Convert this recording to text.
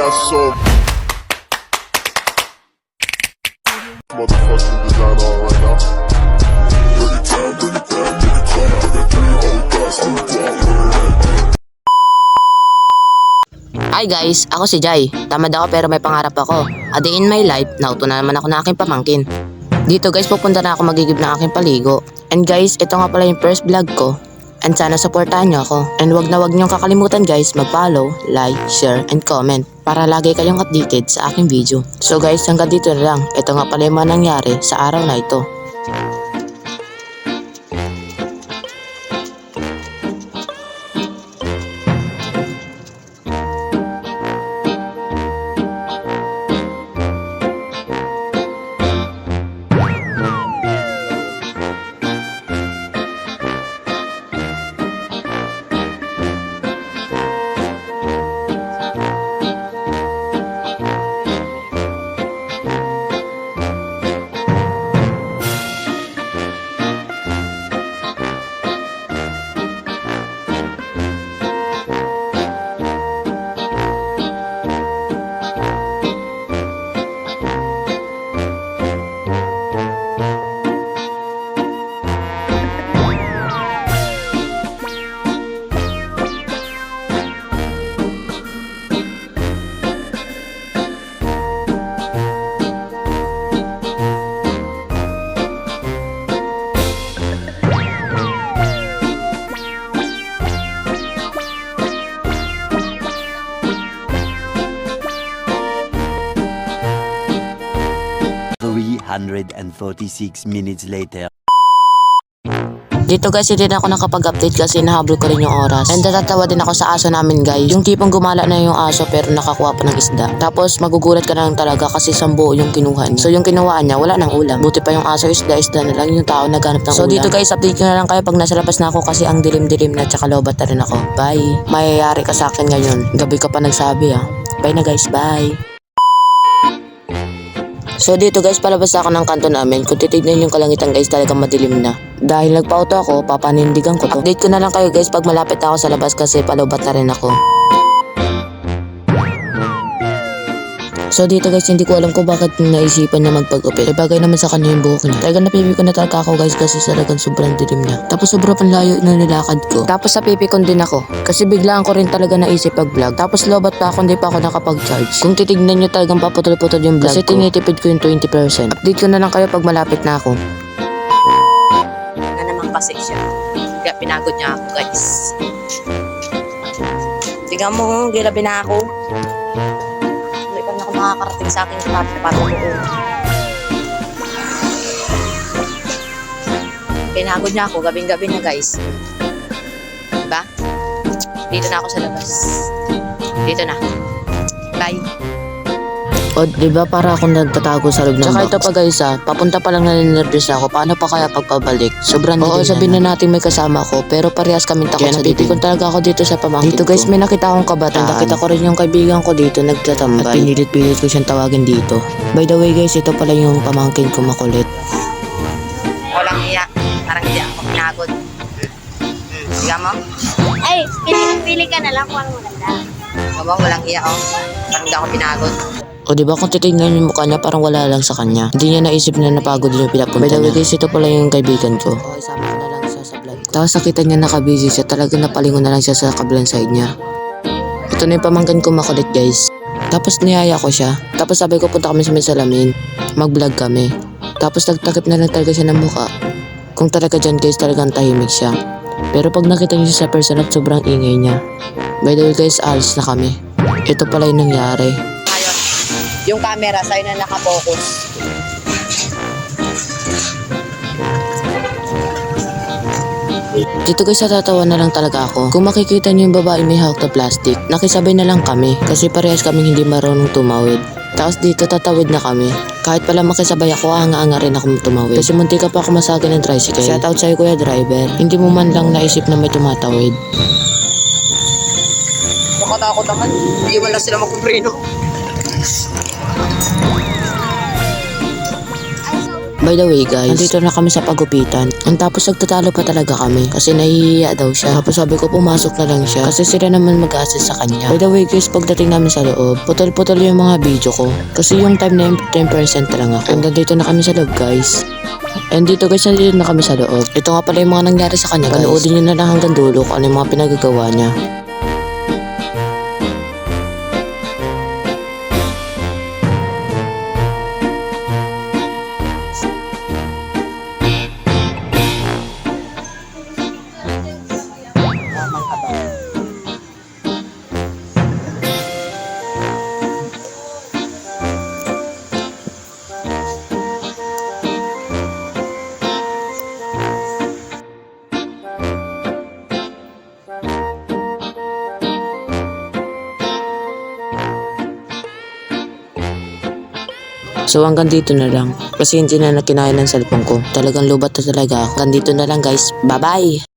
got so motherfucking design on right now. Hi guys, ako si Jai. Tamad ako pero may pangarap ako. A day in my life, nauto na naman ako ng aking pamangkin. Dito guys, pupunta na ako magigib ng aking paligo. And guys, ito nga pala yung first vlog ko. And sana supportahan nyo ako. And wag na wag nyo kakalimutan guys, mag-follow, like, share, and comment para lagi kayong updated sa aking video. So guys, hanggang dito na lang. Ito nga pala yung mga nangyari sa araw na ito. Three hundred and forty-six minutes later. Dito guys, hindi na ako nakapag-update kasi nahabol ko rin yung oras. And natatawa din ako sa aso namin guys. Yung tipong gumala na yung aso pero nakakuha pa ng isda. Tapos magugulat ka na lang talaga kasi sambo yung kinuha niya. So yung kinuha niya, wala nang ulam. Buti pa yung aso isda-isda na lang yung tao naghanap ng so, ulam. So dito guys, update ko na lang kayo pag nasa labas na ako kasi ang dilim-dilim na tsaka lobat na rin ako. Bye. Mayayari ka sa akin ngayon. Gabi ka pa nagsabi ah. Bye na guys, bye. So dito guys, palabas ako ng kanto namin. Kung titignan yung kalangitan guys, talagang madilim na. Dahil nagpa-auto ako, papanindigan ko to. Update ko na lang kayo guys pag malapit ako sa labas kasi palubat na rin ako. So dito guys, hindi ko alam kung bakit naisipan niya magpag-upit. Eh bagay naman sa kanya yung buhok niya. Talagang napipi ko na talaga ako guys kasi talagang sobrang dilim niya. Tapos sobrang panlayo na nilakad ko. Tapos sa pipi ko din ako. Kasi biglaan ko rin talaga naisip pag-vlog. Tapos lobat pa ako, hindi pa ako nakapag-charge. Kung titignan nyo talagang paputol-putol yung vlog Kasi tinitipid ko yung 20%. Update ko na lang kayo pag malapit na ako. Na naman kasi siya. Kaya pinagod niya ako guys. Tingnan mo, gilabi na ako. Makakarating sa akin tapos patuloy. Pinagod niya ako, gabing-gabi na guys. Diba? Dito na ako sa labas. Dito na. Bye. O, di ba para akong nagtatago sa loob ng Tsaka ito pa guys ah, papunta pa lang naninervous ako. Paano pa kaya pagpabalik? Sobrang Oo, sabihin na natin may kasama ako, pero parehas kami takot sa napipikon talaga ako dito sa pamangkin Dito guys, may nakita akong kabataan. Nakita ko rin yung kaibigan ko dito nagtatambay. At pinilit-pilit ko siyang tawagin dito. By the way guys, ito pala yung pamangkin ko makulit. Walang iya. Parang hindi ako pinagod. Higa mo? Ay, pili, pili ka na lang kung ano maganda. Mabang walang iya oh. Parang hindi ako pinagod. O di ba kung titignan yung mukha niya parang wala lang sa kanya. Hindi niya naisip na napagod yung pinapunta niya. By the way guys, ito pala yung kaibigan ko. Okay, sama ko na lang siya sa vlog. Tapos nakita niya nakabusy siya. Talaga napalingon na lang siya sa kabilang side niya. Ito na yung pamangkin ko makulit guys. Tapos niyaya ko siya. Tapos sabi ko punta kami sa may salamin. Mag-vlog kami. Tapos nagtakip na lang talaga siya ng mukha. Kung talaga dyan guys, talagang tahimik siya. Pero pag nakita niyo siya sa personal, sobrang ingay niya. By the way guys, alis na kami. Ito pala yung nangyari. Yung camera sa'yo na nakapokus. Dito guys, natatawa na lang talaga ako. Kung makikita niyo yung babae may hawak na plastic, nakisabay na lang kami kasi parehas kaming hindi marunong tumawid. Tapos dito tatawid na kami. Kahit pala makisabay ako, anga-anga rin ako tumawid. Kasi munti ka pa ako masagin ng tricycle. Shout out sa'yo kuya driver. Hindi mo man lang naisip na may tumatawid. Nakatakot naman. Hindi man lang sila magkupreno. By the way guys, nandito na kami sa pagupitan. Ang tapos nagtatalo pa talaga kami kasi nahihiya daw siya. Tapos sabi ko pumasok na lang siya kasi sila naman mag-assist sa kanya. By the way guys, pagdating namin sa loob, putol-putol yung mga video ko. Kasi yung time na yun, 10% lang ako. And nandito na kami sa loob guys. And dito guys, nandito na kami sa loob. Ito nga pala yung mga nangyari sa kanya guys. Panoodin nyo na lang hanggang dulo kung ano yung mga pinagagawa niya. So hanggang dito na lang. Kasi hindi na nakinaya ng cellphone ko. Talagang lubat na talaga ako. Hanggang dito na lang guys. Bye-bye!